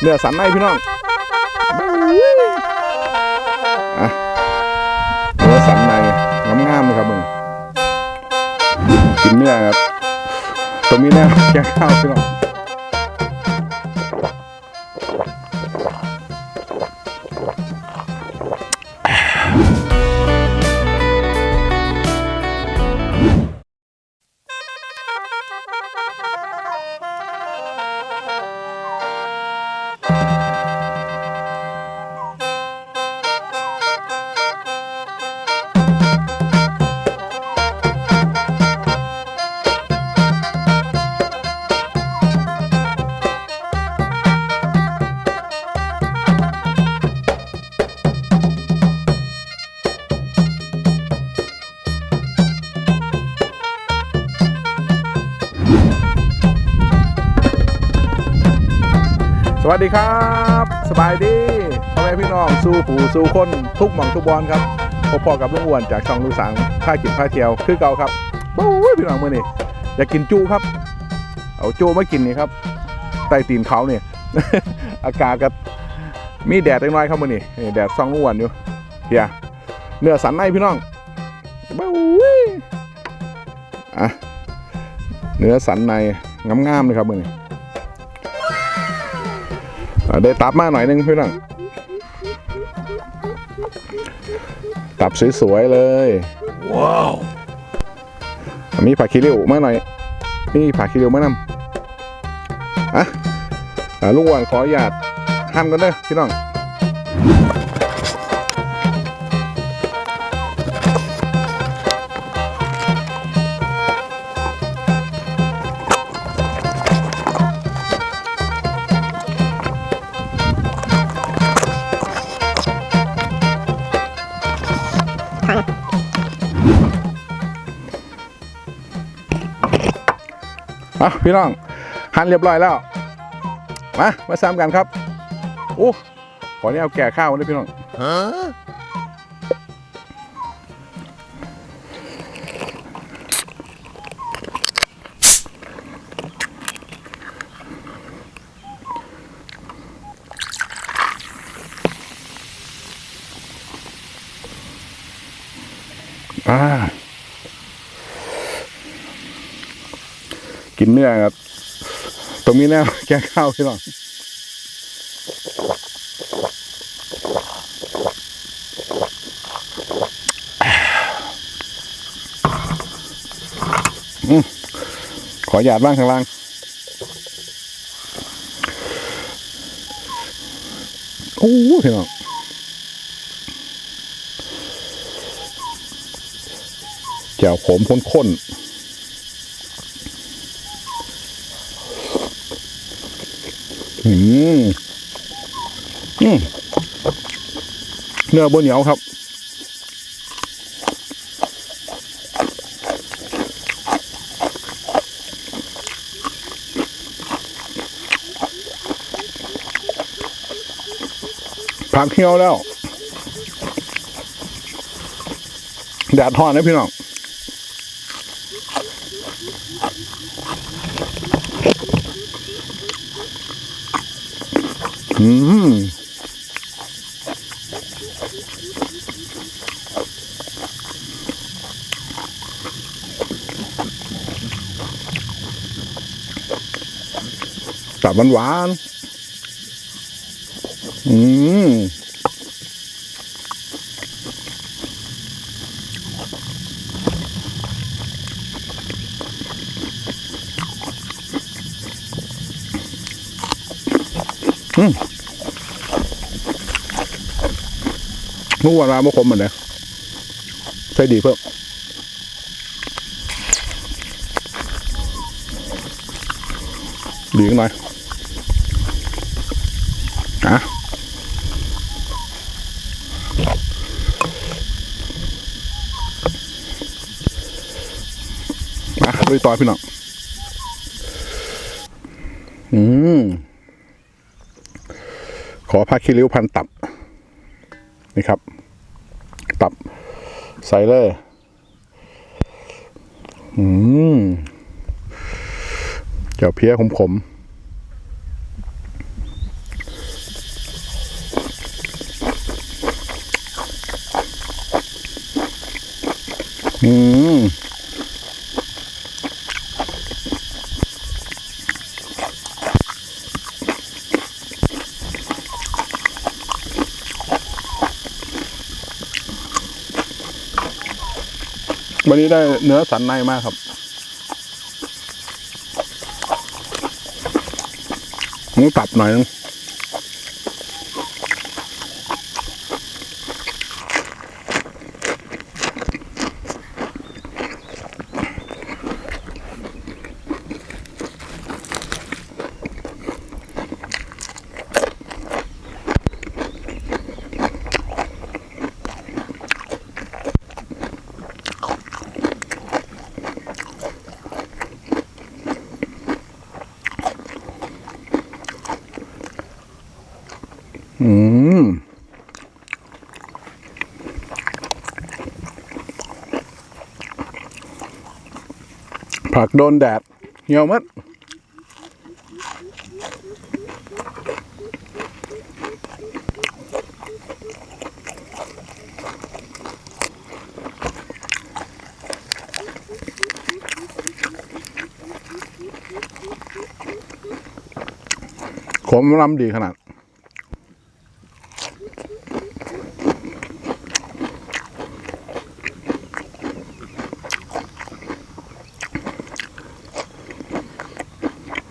เนื้อสันในพี่น้องอะเนื้อสันในงามๆเลยครับมึงกินเนื้อครับตรงนี้แน่แกงข้าวพี่น้อง วัสดีครับ สบายดีพ่อแม่พี่น้องสู้ผู้สู้คนทุกหม่องทุกบอลครับพบพอกับลุงอ้วนจากช่องลูกสังผ้ากินผ้าเที่ยวคือเก่าครับโอ้ยพี่น้องมื่อนี้อยากกินจูครับ เอาจูมากินนี่ครับใต้ตีนเขาเนี่ย อากาศก็มีแดดเล็กน้อยครับมื่อนี่แดดซองลุงอ้วนอยู่เฮียเนื้อสันในพี่น้องโอ้ยอะเนื้อสันในงามๆเลยครับมื่อนี่ ได้ตับมาหน่อยหนึงพี่น้องตับสวยๆเลย ว้าว มีผักขี้ริ้วมาหน่อยมีผักขี้ริ้วมานำอะอ่าลุงอ้วันขออนุญาตหั่นกันเด้อพี่น้อง อะพี่น้องหั่นเรียบร้อยแล้ว มา มาซ้ำกันครับโอ้ขอเนี่เอาแก่ข้าวเลยพี่น้อง กินเนื้อครับ ตรงนี้แน่แกงข้าวพี่น้องอืมขอหยาดบ้างข้างล่างโอ้พี่น้องแจ่วขมข้นๆ อืมอืมเนื้อบนเหนียวครับผักเหี่ยวแล้วแดดทอนนะพี่น้อง อืมตับหวานหวานอืม นุ่วันมาเมื่อคมเหมือนเดิมใช่ดีเพิ่มดีขึ้นหน่อยอะอะลุยต่อพี่น้องอืม ขอผ้าคีริ้วพันตับ นี่ครับ ตับไซเลอร์อืมเจ้าเพี้ยขมขมอืม วันนี้ได้เนื้อสันในมากครับหมูตับหน่อยนึง มผักโดนแดดเหี่ยวมัดขมลำดีขนาด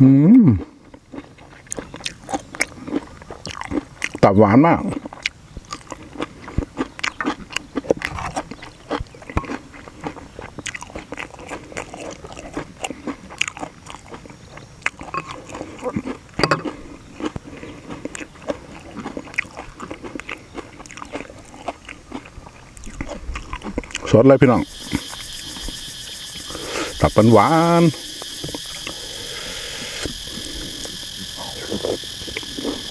อืมตับหวานมาก สดเลยพี่น้องตับเป็นหวาน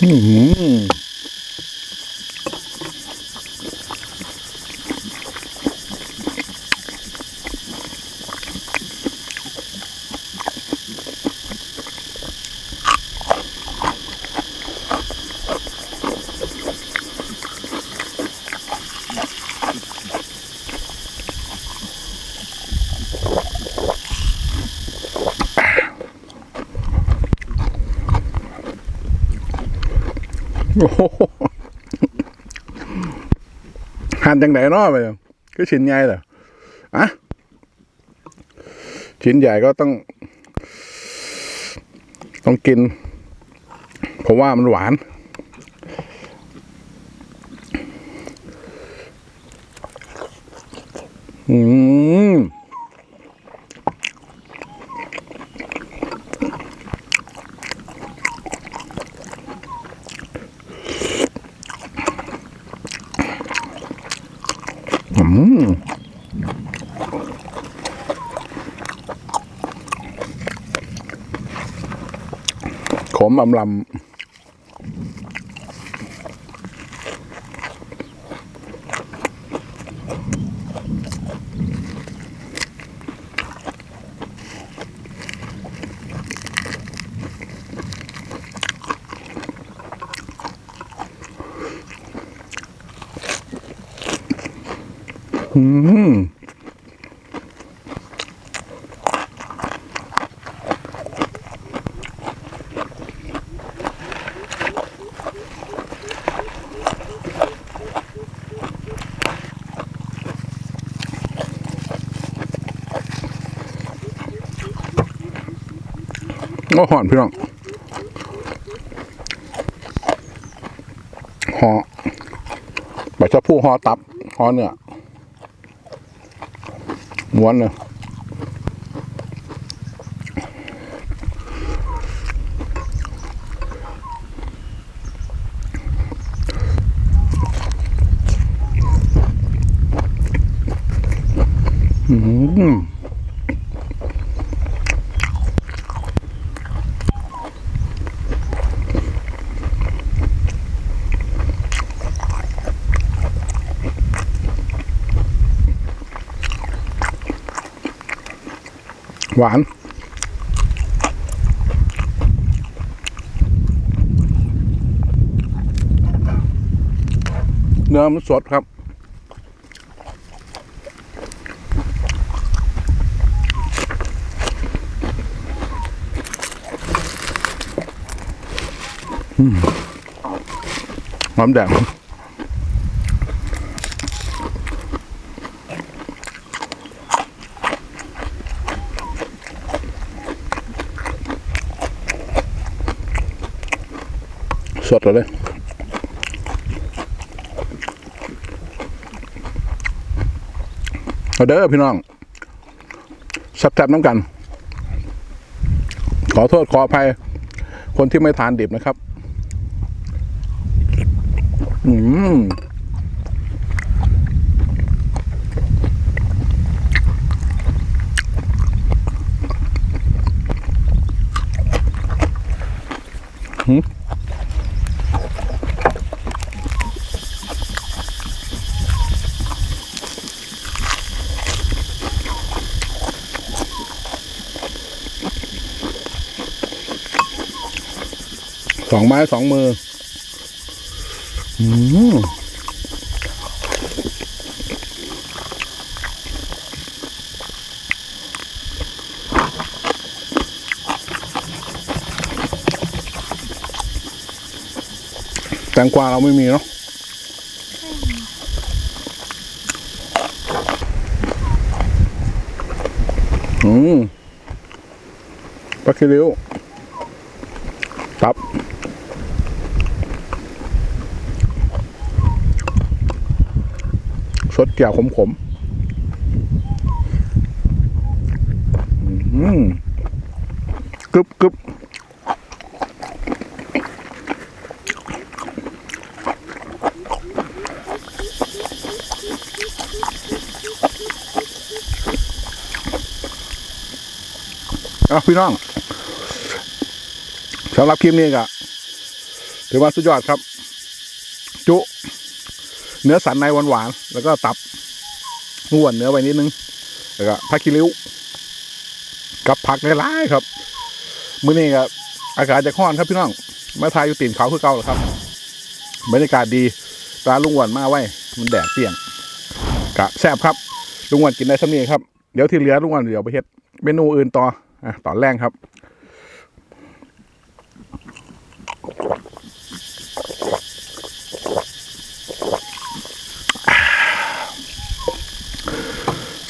อืม หั่นจังไหนเนาะไปก็ชิ้นใหญ่เหรออะชิ้นใหญ่ก็ต้อง ต้องกิน เพราะว่ามันหวาน อืม ขมอำลำอืม ก็หอนพี่น้องหอใบชะพูหอตับหอเนื้อม้วนเลย หวาน เนื้อมันสดครับหอมแดง สดเลยเอาเด้อพี่น้องแซ่บๆน้ำกัน ขอโทษขออภัย คนที่ไม่ทานดิบนะครับ อืม องไม้สองมืออืมแตงกวาเราไม่มีเนาะอืมปลาคิริว ตับ สดแก้วขมขมกึบกึบอาพี่น้องสำหรับคลิปนี้ก็ถือว่าสุดยอดครับ จุ เนื้อสันในหวานๆแล้วก็ตับง่วนเนื้อไว้นิดนึงแล้วก็ผักขี้ริ้ว กับผักหลายๆครับ มื้อนี้ก็อากาศจะร้อนครับพี่น้องมาทายอยู่ตีนเขาคือเก่าเหรอครับบรรยากาศดีตาลุงหวนมาไว้ มันแดดเปรี้ยงกะแซ่บครับลุงหวนกินได้สักนี้ครับ เดี๋ยวที่เหลือลุงหวนเดี๋ยวไปเฮ็ดเมนูอื่นต่ออะตอนแรกครับ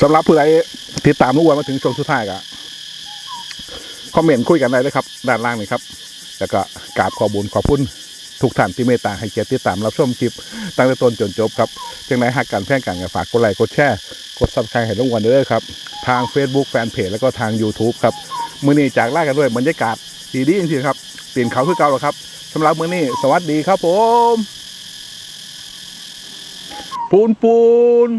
สำหรับผู้ใดติดตามลุงหวนมาถึงช่วงสุดท้ายก็คอมเมนต์คุยกันได้เลยครับ ด้านล่างนี่ครับ แล้วก็กราบขอบุญขอบคุณทุกท่านที่เมตตาให้เกียรติติดตามรับชมคลิปตั้งแต่ต้นจนจบครับจังไหนหักกันแพ่งกันก็ฝากกดไลค์กดแชร์กดซับสไครต์ให้ลุงหวนเด้อครับ ทาง Facebook แฟนเพจแล้วก็ทาง YouTube ครับ มื้อนี้จากล่ากันด้วยบรรยากาศดีๆจริงๆครับตีนเขาคือเก่าแล้วครับสำหรับมื้อนี้สวัสดีครับผม ปูนปูน